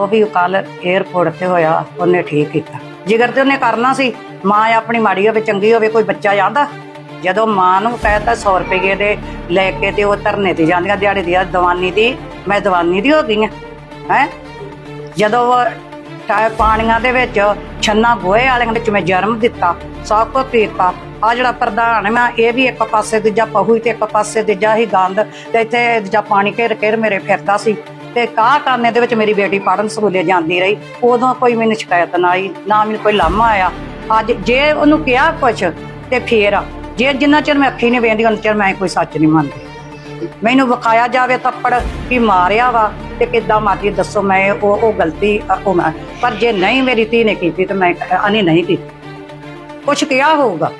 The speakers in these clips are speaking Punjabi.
ਉਹ ਵੀ ਕੱਲ 에어ਪੋਰਟ ਤੇ ਹੋਇਆ, ਉਹਨੇ ਠੀਕ ਕੀਤਾ। ਜਿਗਰ ਤੇ ਉਹਨੇ ਕਰਨਾ ਸੀ, ਮਾਂ ਆਪਣੀ ਮਾੜੀ ਹੋਵੇ, ਚੰਗੀ ਹੋਵੇ, ਕੋਈ ਬੱਚਾ ਜਾਂਦਾ ਜਦੋਂ ਮਾਂ ਨੂੰ ਕਹਿਤਾ 100 ਰੁਪਏ ਦੇ ਲੈ ਕੇ ਤੇ ਉਹ ਧਰਨੇ ਤੇ ਜਾਂਦੀਆਂ, ਦਿਹਾੜੀ ਦੀ ਦਵਾਨੀ ਦੀ, ਮੈਂ ਦਵਾਨੀ ਦੀ ਹੋ ਗਈ ਹੈ? ਜਦੋਂ ਉਹ ਪਾਣੀਆਂ ਦੇ ਵਿੱਚ ਛੰਨਾ ਗੋਹੇ ਵਾਲਿਆਂ ਦੇ ਵਿੱਚ ਮੈਂ ਜਨਮ ਦਿੱਤਾ, ਸਭ ਕੁਝ ਕੀਤਾ ਆ ਜਿਹੜਾ ਪ੍ਰਧਾਨ ਮੈਂ, ਇਹ ਵੀ ਇੱਕ ਪਾਸੇ ਦੂਜਾ ਪਹੂ, ਤੇ ਇੱਕ ਪਾਸੇ ਦੂਜਾ ਹੀ ਗੰਦ, ਤੇ ਇੱਥੇ ਦੂਜਾ ਪਾਣੀ ਘੇਰ ਘੇਰ ਮੇਰੇ ਫਿਰਦਾ ਸੀ। ਤੇ ਕਾਹ ਕਰਨੇ ਦੇ ਵਿੱਚ ਮੇਰੀ ਬੇਟੀ ਪੜਨ ਸਕੂਲੇ ਜਾਂਦੀ ਰਹੀ? ਉਦੋਂ ਕੋਈ ਮੈਨੂੰ ਸ਼ਿਕਾਇਤ ਨਾ ਆਈ, ਨਾ ਮੈਨੂੰ ਕੋਈ ਲਾਮਾ ਆਇਆ। ਅੱਜ ਜੇ ਉਹਨੂੰ ਕਿਹਾ ਕੁਛ ਤੇ ਫੇਰ ਜੇ ਜਿੰਨਾ ਚਿਰ ਮੈਂ ਅੱਖੀ ਨਹੀਂ ਵੇਂਦੀ ਉਹਨਾਂ ਚਿਰ ਮੈਂ ਕੋਈ ਸੱਚ ਨਹੀਂ ਮੰਨਦੀ। ਮੈਨੂੰ ਵਿਖਾਇਆ ਜਾਵੇ ਤੱਪੜ ਕਿ ਮਾਰਿਆ ਵਾ ਤੇ ਕਿੱਦਾਂ ਮਾਰੀ ਦੱਸੋ ਮੈਂ ਉਹ ਉਹ ਗਲਤੀ ਉਹ ਮੈਂ ਪਰ ਜੇ ਨਹੀਂ ਮੇਰੀ ਧੀ ਨੇ ਕੀਤੀ ਤੇ ਮੈਂ ਅਨੀ ਨਹੀਂ ਕੀਤੀ। ਕੁਛ ਕਿਹਾ ਹੋਊਗਾ।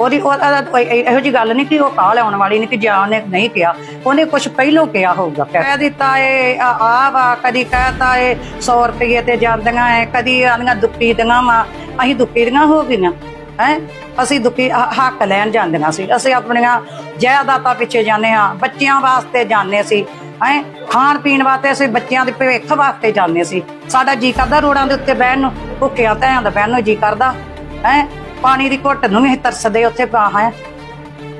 ਉਹਦੀ ਉਹਦਾ ਕੋਈ ਇਹ- ਇਹੋ ਜੀ ਗੱਲ ਨਹੀਂ ਕਿ ਉਹ ਕਾਲ ਆਉਣ ਵਾਲੀ ਨਹੀਂ ਕਿ ਜਾਂ ਉਹਨੇ ਨਹੀਂ ਕਿਹਾ। ਉਹਨੇ ਕੁਛ ਪਹਿਲੋਂ ਕਿਹਾ ਹੋਊਗਾ। ਕਹਿ ਦਿੱਤਾ ਏ, ਆ ਆ ਵਾ, ਕਦੀ ਕਹਤਾ ਏ 100 ਰੁਪਏ ਤੇ ਜਾਂਦੀਆਂ ਐ ਕਦੀ ਆਂਦੀਆਂ ਦੁੱਪੀ ਦੀਆਂ ਵਾ। ਅਸੀਂ ਦੁੱਪੀ ਦੀਆਂ ਹੋ ਗਈਆਂ। ਹੈ? ਅਸੀਂ ਦੁੱਪੀ ਹ- ਹੱਕ ਲੈਣ ਜਾਂਦੀਆਂ ਸੀ। ਅਸੀਂ ਆਪਣੀਆਂ ਜਾਇਦਾਦਾਂ ਪਿੱਛੇ ਜਾਂਦੇ ਹਾਂ। ਬੱਚਿਆਂ ਵਾਸਤੇ ਜਾਂਦੇ ਸੀ। ਹੈ? ਖਾਣ ਪੀਣ ਵਾਸਤੇ ਅਸੀਂ ਬੱਚਿਆਂ ਦੇ ਭਵਿੱਖ ਵਾਸਤੇ ਜਾਂਦੇ ਸੀ। ਸਾਡਾ ਜੀ ਕਰਦਾ ਰੋੜਾਂ ਦੇ ਉੱਤੇ ਬਹਿਣ ਨੂੰ। ਭੁੱਖਿਆਂ, ਧਿਆਂ ਦਾ ਬਹਿਣ ਨੂੰ ਜੀ ਕਰਦਾ। ਹੈ? ਪਾਣੀ ਦੀ ਘੁੱਟ ਨੂੰ ਵੀ ਅਸੀਂ ਤਰਸਦੇ ਉੱਥੇ ਪਾ ਹੈ।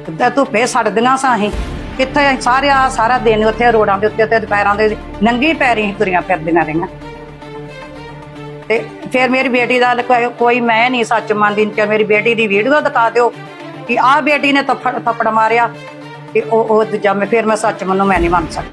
ਤੇ ਧੁੱਪੇ ਸੜਦੀਆਂ ਸਾਂ ਅਸੀਂ। ਕਿੱਥੇ ਅਸੀਂ ਸਾਰੇ ਆ ਸਾਰਾ ਦਿਨ ਉੱਥੇ ਰੋਡਾਂ ਦੇ ਉੱਤੇ ਤੇ ਦੁਪਹਿਰਾਂ ਦੇ ਨੰਗੀ ਪੈਰੀ ਤੁਰੀਆਂ ਫਿਰਦੀਆਂ ਰਹੀਆਂ। ਤੇ ਫਿਰ ਮੇਰੀ ਬੇਟੀ ਦਾ ਕੋਈ- ਕੋਈ ਮੈਂ ਨਹੀਂ ਸੱਚ ਮੰਨਦੀ। ਕਿ ਮੇਰੀ ਬੇਟੀ ਦੀ ਵੀਡੀਓ ਦਿਖਾ ਦਿਓ ਕਿ ਆਹ ਬੇਟੀ ਨੇ ਥੱਪੜ ਥੱਪੜ ਮਾਰਿਆ। ਤੇ ਉਹ ਉਹ ਦੂਜਾ ਮੈਂ ਫਿਰ ਮੈਂ ਸੱਚ ਮੰਨੂ, ਮੈਂ ਨਹੀਂ ਮੰਨ ਸਕਦੀ।